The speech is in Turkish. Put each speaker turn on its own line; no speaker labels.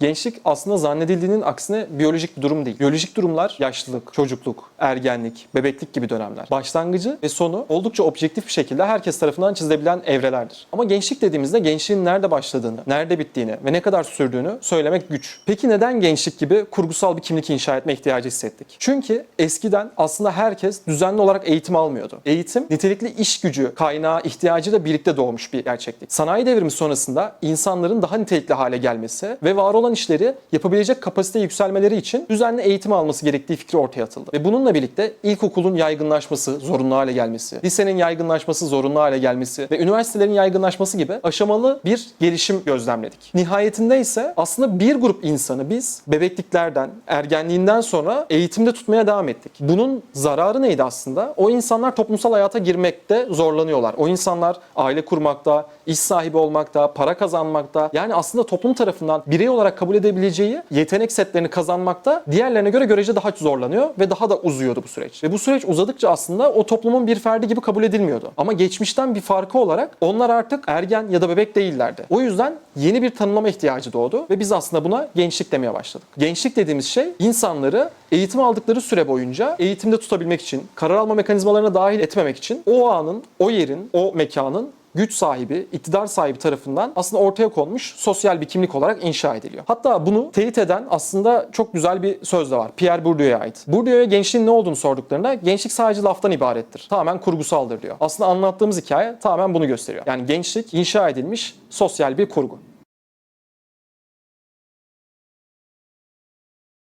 Gençlik aslında zannedildiğinin aksine biyolojik bir durum değil. Biyolojik durumlar yaşlılık, çocukluk, ergenlik, bebeklik gibi dönemler. Başlangıcı ve sonu oldukça objektif bir şekilde herkes tarafından çizilebilen evrelerdir. Ama gençlik dediğimizde gençliğin nerede başladığını, nerede bittiğini ve ne kadar sürdüğünü söylemek güç. Peki neden gençlik gibi kurgusal bir kimlik inşa etme ihtiyacı hissettik? Çünkü eskiden aslında herkes düzenli olarak eğitim almıyordu. Eğitim nitelikli iş gücü kaynağı ihtiyacıyla birlikte doğmuş bir gerçeklik. Sanayi devrimi sonrasında insanların daha nitelikli hale gelmesi ve var olan işleri yapabilecek kapasite yükselmeleri için düzenli eğitim alması gerektiği fikri ortaya atıldı. Ve bununla birlikte ilkokulun yaygınlaşması, zorunlu hale gelmesi, lisenin yaygınlaşması, zorunlu hale gelmesi ve üniversitelerin yaygınlaşması gibi aşamalı bir gelişim gözlemledik. Nihayetinde ise aslında bir grup insanı biz bebekliklerden, ergenliğinden sonra eğitimde tutmaya devam ettik. Bunun zararı neydi aslında? O insanlar toplumsal hayata girmekte zorlanıyorlar. O insanlar aile kurmakta, iş sahibi olmakta, para kazanmakta yani aslında toplum tarafından birey kabul edebileceği yetenek setlerini kazanmakta diğerlerine göre görece daha zorlanıyor ve daha da uzuyordu bu süreç. Ve bu süreç uzadıkça aslında o toplumun bir ferdi gibi kabul edilmiyordu. Ama geçmişten bir farkı olarak onlar artık ergen ya da bebek değillerdi. O yüzden yeni bir tanımlama ihtiyacı doğdu ve biz aslında buna gençlik demeye başladık. Gençlik dediğimiz şey insanları eğitim aldıkları süre boyunca eğitimde tutabilmek için, karar alma mekanizmalarına dahil etmemek için o anın, o yerin, o mekanın güç sahibi, iktidar sahibi tarafından aslında ortaya konmuş sosyal bir kimlik olarak inşa ediliyor. Hatta bunu teyit eden aslında çok güzel bir söz de var. Pierre Bourdieu'ya ait. Bourdieu'ya gençliğin ne olduğunu sorduklarında gençlik sadece laftan ibarettir. Tamamen kurgusaldır diyor. Aslında anlattığımız hikaye tamamen bunu gösteriyor. Yani gençlik inşa edilmiş sosyal bir kurgu.